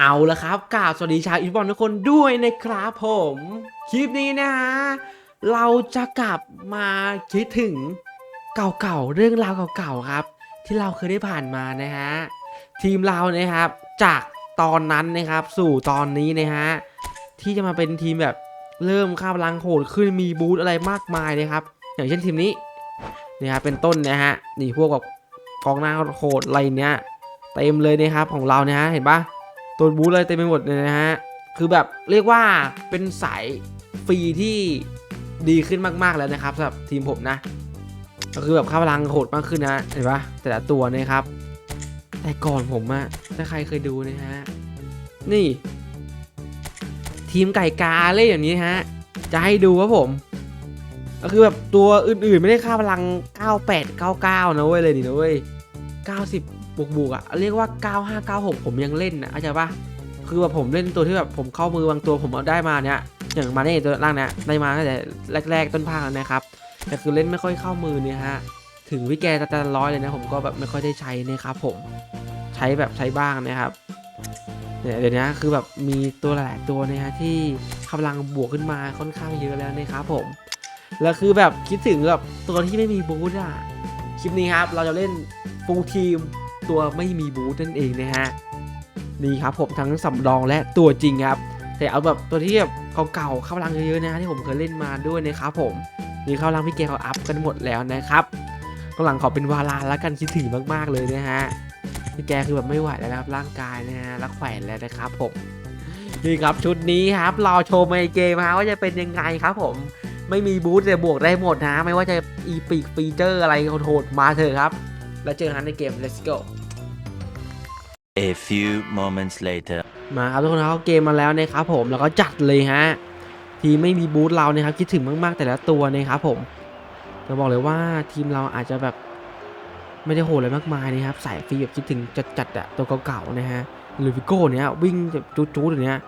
เอาละครับกล่าวสวัสดีชาวอินบอลทุกคนด้วยนะครับผม คลิปนี้นะฮะเราจะกลับมาคิดถึงเก่าๆเรื่องราวเก่าๆครับ ที่เราเคยได้ผ่านมานะฮะทีมเรานะครับ จากตอนนั้นนะครับ สู่ตอนนี้นะฮะที่จะมาเป็นทีมแบบเริ่มข้ามพลังโหดขึ้นมีบูธอะไรมากมายนะครับ อย่างเช่นทีมนี้นะครับเป็นต้นนะฮะนี่พวกแบบกองหน้าโหดอะไรเนี้ยเต็มเลยนะครับของเรานะฮะเห็นปะ ตัวบูธเลยเต็มไปหมดเลยนะฮะ คือแบบเรียกว่าเป็นสายฟรีที่ดีขึ้นมาก ๆ แล้วนะครับสำหรับทีมผมนะ ก็คือแบบค่าพลังโหดมากขึ้นนะ เห็นปะแต่ละตัวนะครับ แต่ก่อนผมอะถ้าใครเคยดูนะฮะ นี่ ทีมไก่กาเล่อย่างนี้ฮะ จะให้ดูครับผม ก็คือแบบตัวอื่นๆไม่ได้ค่าพลัง 98 99 นะเว้ยเลยดินะเว้ย90 บวกบวกอะเรียกว่า 9596 ผมยังเล่นนะเข้าใจปะคือแบบผมเล่นตัวที่แบบผมเข้ามือบางตัวผมเอาได้มาเนี่ยอย่างมาเน่ตัวล่างเนี่ยได้มาตั้งแต่แรก ๆ ต้นภาคแล้วนะครับแต่คือเล่นไม่ค่อยเข้ามือเนี่ยฮะถึงวิแกจะจะร้อยเลยนะ ผมก็แบบไม่ค่อยได้ใช้นะครับผมใช้แบบใช้บ้างนะครับเนี่ยเดี๋ยวนี้คือแบบมีตัวหลายตัวนะฮะที่กำลังบวกขึ้นมาค่อนข้างเยอะแล้วนะครับผมแล้วคือแบบคิดถึงแบบตัวที่ไม่มีบูธอะคลิปนี้ครับเราจะเล่นฟูลทีม ตัวไม่มีบูธนั่นเองนะฮะนี่ครับผมทั้งสำรองและตัวจริงครับแต่เอาแบบตัวที่แบบเก่าๆเข้าลังเยอะๆนะฮะที่ผมเคยเล่นมาด้วยนะครับผมนี่เข้าลังพี่เกเขาอัพกันหมดแล้วนะครับก็หลังขอเป็นวาลาแล้วกันคิดถึงมากๆเลยนะฮะพี่แกคือแบบไม่ไหวแล้วครับร่างกายนะฮะรักแขวนแล้วนะครับผมนี่ครับชุดนี้ครับรอโชว์ในเกมฮะว่าจะเป็นยังไงครับผมไม่มีบูธแต่บวกได้หมดนะ ไม่ว่าจะอีปีกฟีเจอร์อะไรโหดมาเถอะครับ แล้วเจอกันในเกม let's go A few moments later. มาครับทุกคนเขาเกมมาแล้วนะครับผมแล้วก็จัดเลยฮะทีไม่มีบูธเรานะครับคิดถึงมาก ๆ แต่ละตัวนะครับผมจะบอกเลยว่าทีมเราอาจจะแบบไม่ได้โหดอะไรมากมายนะครับสายฟรีแบบคิดถึงจัดๆอะตัวเก่าๆนะฮะหรือฟิโก้เนี้ยวิ่งแบบจู๊ดๆอย่างเนี้ย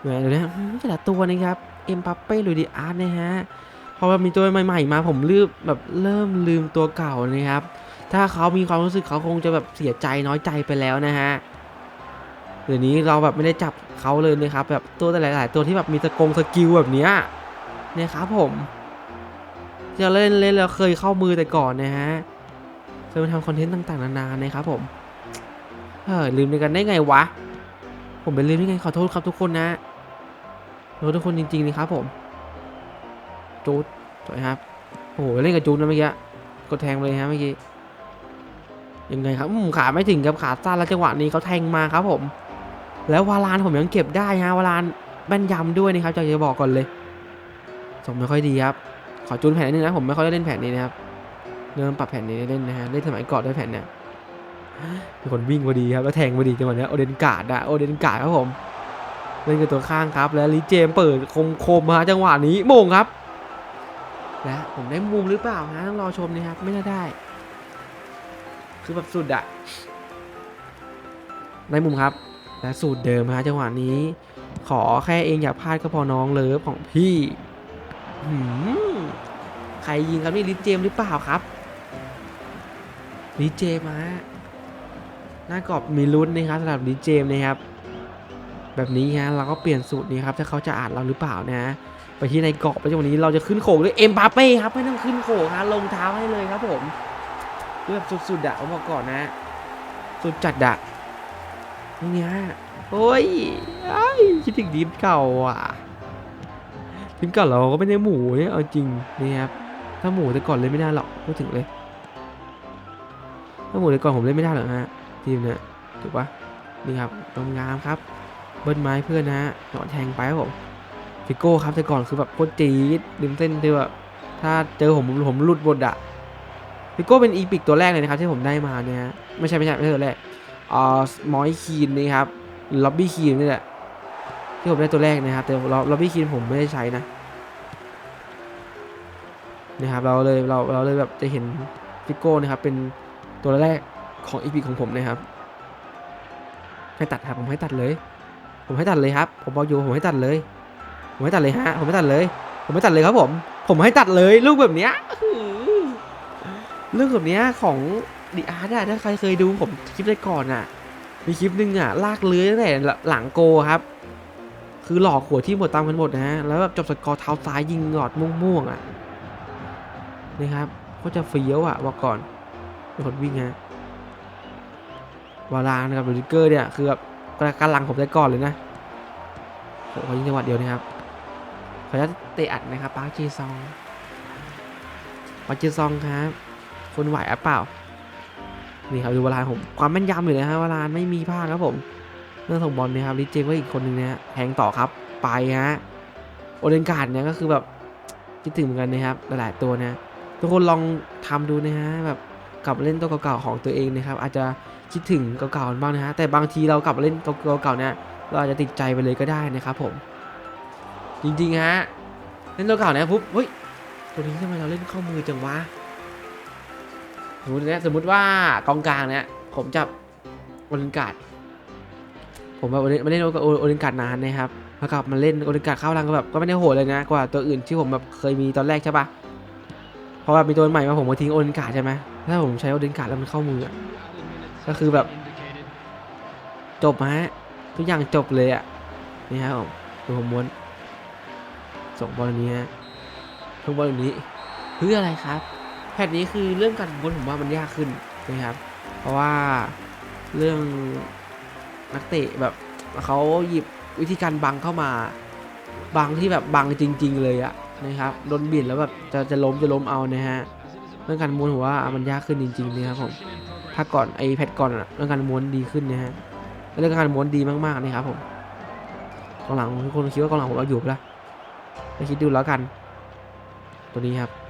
เดี๋ยวนี้อืมแต่ละตัวนะครับเอ็มปัปเป้ลุยดิอาร์ตนะฮะพอมีตัวใหม่ๆมาผมลืมแบบเริ่มลืมตัวเก่านะครับ ถ้าเขามีความรู้สึกเขาคงจะแบบเสียใจน้อยใจไปแล้วนะฮะ เดี๋ยวนี้เราแบบไม่ได้จับเขาเลยนะครับแบบตัวแต่หลาย ๆ ตัวที่แบบมีตะกงสกิลแบบเนี้ยนี่ยครับผมจะเล่นเล่นแล้วเคยเข้ามือแต่ก่อนนะฮะเคยมาทำคอนเทนต์ต่าง ๆ นานานะครับผมเฮ้ยลืมในกันได้ไงวะ ผมเป็นลืมได้ไงขอโทษครับทุกคนนะขอโทษทุกคนจริงๆนะครับผมจูดสวยครับโอ้โหเล่นกับจูดนะเมื่อกี้กดแทงเลยฮะเมื่อกี้ยังไงครับขาไม่ถึงกับขาสั้นแล้วจังหวะนี้เขาแทงมาครับผม แล้ววาลานผมยังเก็บได้ฮะวาลานแม่นยำด้วยนะครับจะจะบอกก่อนเลยส่งไม่ค่อยดีครับขอจูนแผนนิดนึงนะผมไม่ค่อยได้เล่นแผนนี้นะครับเริ่มปรับแผนนี้เล่นนะฮะเล่นสมัยก่อนด้วยแผนเนี่ยมีคนวิ่งพอดีครับแล้วแทงพอดีจังหวะเนี้ยโอเดนการ์ดอะโอเดนการ์ดครับผมเล่นกับตัวข้างครับ แล้วลิเจมเปิดคมคมๆฮะจังหวะนี้โมงครับ และผมได้มุมหรือเปล่าฮะต้องรอชมนะครับไม่น่าได้ คือแบบสุดอะได้มุมครับ และสูตรเดิมฮะจังหวะนี้ ขอแค่เองอย่าพลาดก็พอน้องเลิฟของพี่หืมใครยิงครับนี่ลิเจมหรือเปล่าครับลิเจมาหน้ากรอบมีลุ้นนะครับสำหรับลิเจมนะครับ แบบนี้ฮะเราก็เปลี่ยนสูตรนี้ครับถ้าเขาจะอ่านเราหรือเปล่านะไปที่ในกรอบไปจังหวะนี้เราจะขึ้นโขกด้วยเอ็มบาเป้ครับไม่ต้องขึ้นโขกฮะลงเท้าให้เลยครับผมคือบสุดๆอะผมบอกก่อนนะ สุดจัดอะ เนี่ยโอ้ยไอ้คิดถึงทีมเก่าอะทีมเก่าเราก็ไม่ได้หมูเนี่ยเอาจริงนี่ครับถ้าหมูแต่ก่อนเล่นไม่ได้หรอกพูดถึงเลย ถ้าหมูแต่ก่อนผมเล่นไม่ได้หรอกฮะทีมเนี่ยถูกปะนี่ครับงามงามครับ เบิ้ลไม้เพื่อนนะฮะหนอนแทงไปครับผมฟิโก้ครับแต่ก่อนคือแบบโคตรจี๊ดริมเส้นที่แบบถ้าเจอผมผมหลุดบทอะฟิโก้เป็นอีพิกตัวแรกเลยนะครับที่ผมได้มาเนี่ยฮะไม่ใช่ไม่ใช่ไม่ใช่ตัวแรก อ่ามอยคีนนี่ครับล็อบบี้คีนนี่แหละที่ผมได้ตัวแรกนะครับ แต่ล็อบบี้คีนผมไม่ได้ใช้นะนะครับเราเลยเราเราเลยแบบจะเห็นฟิโก้นะครับเป็นตัวแรกของอีพิกของผมนะครับให้ตัดครับผมให้ตัดเลย ผมให้ตัดเลยครับ ผมบอกอยู่ผมให้ตัดเลย ผมให้ตัดเลยฮะผมให้ตัดเลย ผมให้ตัดเลยครับผม ผมให้ตัดเลยลูกแบบเนี้ยอื้อหือลูกแบบเนี้ยของ ดีอาร์ตอะถ้าใครเคยดูผมคลิปได้ก่อนอะมีคลิปหนึงอะลากเลื้อยตั้งแต่หลังโกครับ คือหลอกหัวที่หมดตามกันหมดนะฮะแล้วแบบจบสกอร์เท้าซ้ายยิงหลอดม่วงๆอะนี่ครับก็จะเฟี้ยวอะบอกก่อนเป็นคนวิ่งฮะวาลานกับโรดิเกอร์เนี่ยคือแบบกำลังผมได้ก่อนเลยนะโอ้โหยิงจังหวะเดียวนะครับขออนุญาตเตะอัดนะครับปาร์คจีซองปาร์คจีซองครับคนไหวอะเปล่า นี่ครับดูเวลาผมความแม่นยำอยู่นะฮะเวลาไม่มีพลาดครับผมเรื่องส่งบอลนะครับลิเจก็อีกคนนึงนะฮะแทงต่อครับไปฮะโอเดนการ์ดเนี่ยก็คือแบบคิดถึงเหมือนกันนะครับหลายๆตัวนะทุกคนลองทำดูนะฮะแบบกลับเล่นตัวเก่าๆของตัวเองนะครับอาจจะคิดถึงเก่าๆบ้างนะฮะแต่บางทีเรากลับเล่นตัวเก่าๆเนี่ยเราอาจจะติดใจไปเลยก็ได้นะครับผม จริงๆฮะเล่นตัวเก่าเนี่ยปุ๊บเฮ้ยตัวนี้ทำไมเราเล่นเข้ามือจังวะ สมมติเนี่ยสมมติว่ากองกลางเนี่ยผมจับโอลินการ์ดผมแบบไม่เล่นโอโอลินการ์ดนานนะครับแล้วกลับมาเล่นโอลินการ์ดเข้ารังก็แบบก็ไม่ได้โหดเลยนะกว่าตัวอื่นที่ผมแบบเคยมีตอนแรกใช่ปะพราะว่ามีตัวใหม่มาผมก็ทิ้งโอลินการ์ดใช่ไหมถ้าผมใช้โอลินการ์ดแล้วมันเข้ามือก็คือแบบ จบฮะทุกอย่างจบเลยอะนี่ครับผมดูผมม้วนส่งบอลนี้ฮะทุกบอลนนี้เพื่ออะไรครับ แพทนี้คือเรื่องการบนผมว่ามันยากขึ้นนะครับ เพราะว่าเรื่องนักเตะแบบเขาหยิบวิธีการบังเข้ามาบังที่แบบบังจริง ๆ เลยอะนะครับโดนบิดแล้วแบบจะจะล้มจะล้มเอานะฮะเรื่องการม้วนผมว่ามันยากขึ้นจริงๆนะครับผมถ้าก่อนไอแพทก่อนอะเรื่องการม้วนดีขึ้นนะฮะเรื่องการม้วนดีมากๆนะครับผมกองหลังทุกคนคิดว่ากองหลังผมเอาอยู่ปะล่ะไปคิดดูแล้วกัน ตัวนี้ครับ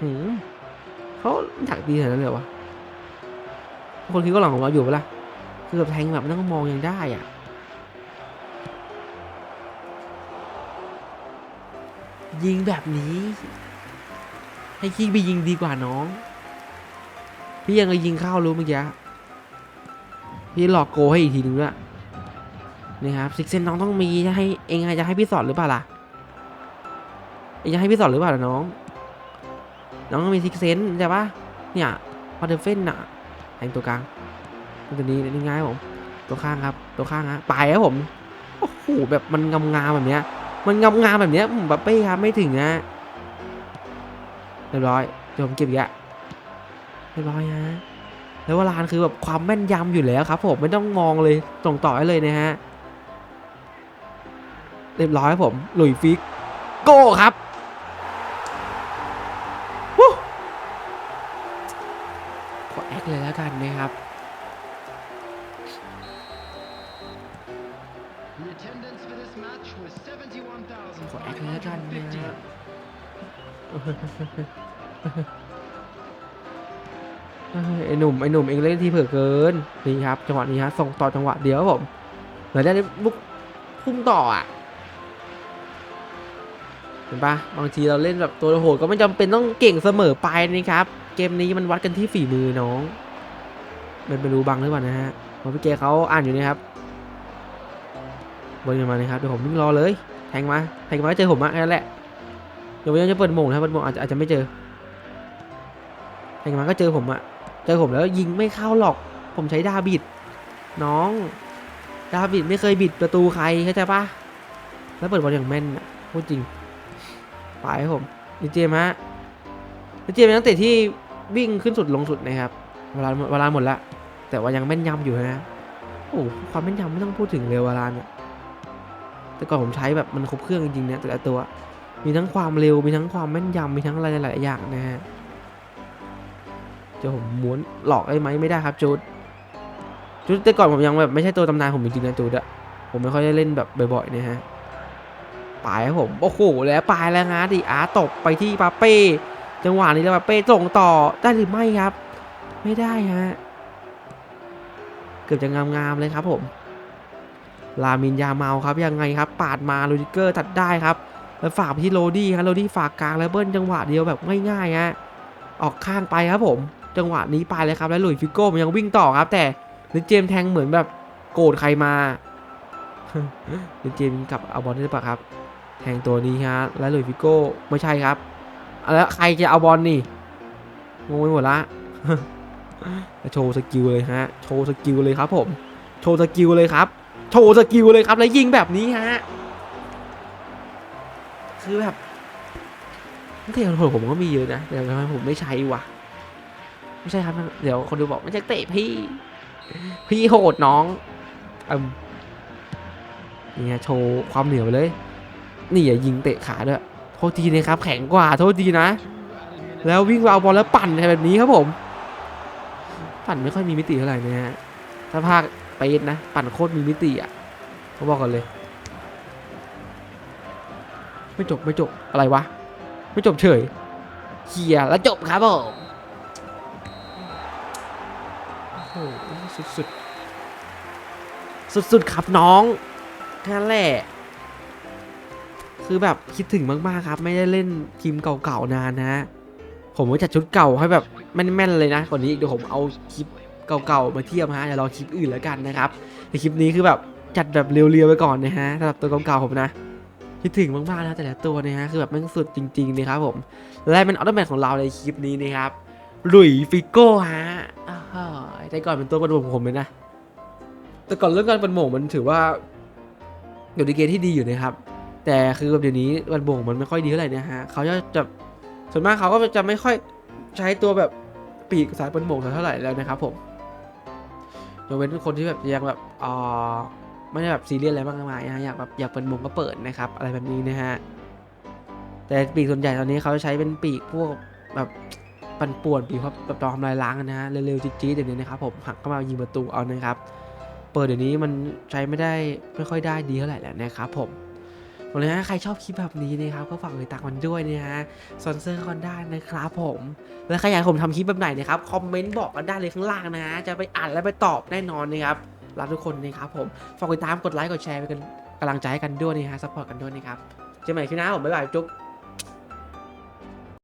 หืมเขาถักดีขนาดนั้นเลยวะคนคิดก็หลังของเราอยู่ปะล่ะคือแบบแทงแบบไม่งมองยังได้อะยิงแบบนี้ ให้คิกไปยิงดีกว่าน้อง พี่ยังเลยยิงเข้ารู้เมื่อกี้พี่หลอกโกให้อีกทีนึงด้วยนี่ครับซิกเซนน้องต้องมีจะให้เองจะให้พี่สอนหรือเปล่าล่ะเองจะให้พี่สอนหรือเปล่าล่ะน้อง น้องมีซิกเซนใช่ปะเนี่ยพอเดฟเฟนน่ะแทงตัวกลางตัวนี้นี่ง่ายผมตัวข้างครับ ตัวข้างฮะไปครับผมโอ้โหแบบมันงามงามๆแบบเนี้ย มันงามงามๆแบบเนี้ยแบบเป้ครับไม่ถึงนะเรียบร้อยเดี๋ยวผมเก็บอีกอะเรียบร้อยฮะแล้วเวลานคือแบบความแม่นยำอยู่แล้วครับ ผมไม่ต้องมองเลยส่งต่อให้เลยนะฮะเรียบร้อยครับผมหลุยฟิกโก้ครับ ขอแอคเลยแล้วกันนะฮ้ยไอ้หนุ่มไอ้หนุ่มเองเล่นที่เผื่อเกินนี่ครับจังหวะนี้ฮะส่งต่อจังหวะเดียวครับผมเหมือนได้บุกพุ่งต่ออะเห็นปะบางทีเราเล่นแบบตัวโหดก็ไม่จำเป็นต้องเก่งเสมอไปนะครับ เกมนี้มันวัดกันที่ฝีมือน้องเป็นไปรู้บังหรือเปล่านะฮะพราะพี่เจเขาอ่านอยู่นะครับ บอลมานะครับเดี๋ยวผมวิ่งรอเลย แทงมาแทงมาก็เจอผมอะแค่นั้นแหละเดี๋ยวยังจะเปิดโมงนะครับเปิดโมงอาจจะอาจจะไม่เจอแทงมาก็เจอผมอะเจอผมแล้วยิงไม่เข้าหรอก ผมใช้ดาบิดน้อง ดาบิดไม่เคยบิดประตูใครเข้าใจปะแล้วเปิดบอลอย่างแม่นอะพูดจริงไปครับผมดีเจมฮะดีเจเป็นนักเตะที่วิ่งขึ้นสุดลงสุดนะครับเวลาเวลาหมดละแต่ว่ายังแม่นยำอยู่นะโอ้ความแม่นยำไม่ต้องพูดถึงเลยเวลาเนี่ย แต่ก่อนผมใช้แบบมันครบเครื่องจริงๆนะแต่ละตัว มีทั้งความเร็ว มีทั้งความแม่นยำมีทั้งอะไรหลายๆอย่างนะฮะจะผมม้วนหลอกได้ไหมไม่ได้ครับจูดจูดแต่ก่อนผมยังแบบไม่ใช่ตัวตำนานผมจริงๆนะจูดอะผมไม่ค่อยได้เล่นแบบบ่อยๆนะฮะปลายครับผมโอ้โหแล้วปลายแล้วงาดิอาตบไปที่ปาเป้จังหวะนี้แล้วปาเป้ส่งต่อได้หรือไม่ครับ ไม่ได้ฮะเกือบจะงามๆเลยครับผม ลามินยาเมาครับยังไงครับ ปาดมาโรดิเกอร์ตัดได้ครับ แล้วฝากไปที่โรดี้ครับโรดี้ฝากกลางแล้วเบิ้ลจังหวะเดียวแบบง่ายๆฮะออกข้างไปครับผม จังหวะนี้ไปเลยครับแล้วหลุยฟิโก้มันยังวิ่งต่อครับ แต่ลิเจมแทงเหมือนแบบโกรธใครมาลิเจมกับเอาบอลได้หรือเปล่าครับ แทงตัวนี้ฮะแล้วหลุยฟิโก้ไม่ใช่ครับแล้วใครจะเอาบอลนี่งงไปหมดละโชว์สกิลเลยฮะ โชว์สกิลเลยครับผม โชว์สกิลเลยครับ โชว์สกิลเลยครับ แล้วยิงแบบนี้ฮะ คือแบบเตะคนผมก็มีเยอะนะแต่ทำไมผมไม่ใช้วะไม่ใช่ครับ เดี๋ยวคนดูบอกไม่ใช่เตะพี่ พี่โหดน้องอืมเนี่ไงโชว์ความเหนียวไปเลย นี่อย่ายิงเตะขาด้วยโทษทีนะครับ แข็งกว่าโทษทีนะ แล้ววิ่งเอาบอลแล้วปั่นแบบนี้ครับผม ปั่นไม่ค่อยมีมิติเท่าไหร่นะฮะถ้าภาค ปดนะ ปั่นโคตรมีมิติอะเขาบอกกันเลย ไม่จบไม่จบอะไรวะ ไม่จบเฉยเขียร์แล้วจบครับผมโอ้โหสุดสุดสุดสุดๆครับน้องแค่นั้นแหละ คือแบบคิดถึงมากๆครับ ไม่ได้เล่นทีมเก่าๆนานนะฮะผมก็จัดชุดเก่าให้แบบแม่นๆเลยนะกว่านี้เดี๋ยวผมเอาคลิป เก่าๆมาเทียบฮะเดี๋ยวรอคลิปอื่นแล้วกันนะครับในคลิปนี้คือแบบจัดแบบเรียวๆไปก่อนนะฮะสำหรับตัวเก่าๆผมนะคิดถึงมากๆนะแต่ละตัวนะฮะคือแบบแม่งสุดจริงๆนะครับผมและเป็นออโตแมทของเราในคลิปนี้นะครับลุยฟิโก้ฮะอ้าวแต่ก่อนเป็นตัวประดมของผมเลยนะแต่ก่อนเรื่องการเป็นโหม่งมันถือว่าอยู่ในเกณฑ์ที่ดีอยู่นะครับ แต่คือแบบเดี๋ยวนี้วันโบ่งมันไม่ค่อยดีเท่าไหร่นะฮะเขาจะจะส่วนมากเขาก็จะไม่ค่อยใช้ตัวแบบปีกสายเป็นโบ่งเท่าไหร่แล้วนะครับผม ยกเว้นคนที่แบบยังแบบอ่าไม่ได้แบบซีเรียสอะไรมากมายนะฮะอยากแบบอยากเปิดมุมก็เปิดนะครับ อะไรแบบนี้นะฮะแต่ปีกส่วนใหญ่ตอนนี้เขาจะใช้เป็นปีกพวกแบบปั่นป่วนปีกเขาแบบทำลายล้างนนะฮะเร็วๆจี๊ดๆเดี๋ยวนี้นะครับผมหักเข้ามายิงประตูเอานะครับ เปิดเดี๋ยวนี้มันใช้ไม่ได้ไม่ค่อยได้ดีเท่าไหร่แล้วนะครับผม ผมเลยนะใครชอบคลิปแบบนี้นะครับก็ฝากกดติดตามมันด้วยนะฮะสอนเซอร์คอนได้นะครับผม แล้วใครอยากให้ผมทำคลิปแบบไหนนะครับคอมเมนต์บอกกันได้เลยข้างล่างนะฮะจะไปอ่านและไปตอบแน่นอนนะครับรักทุกคนนะครับผมฝากกดติดตามกดไลค์กดแชร์ไปกันกำลังใจให้กันด้วยนะฮะซัพพอร์ตกันด้วยนะครับเจอกันใหม่คลิปหน้าผมบ๊ายบายจุ๊บ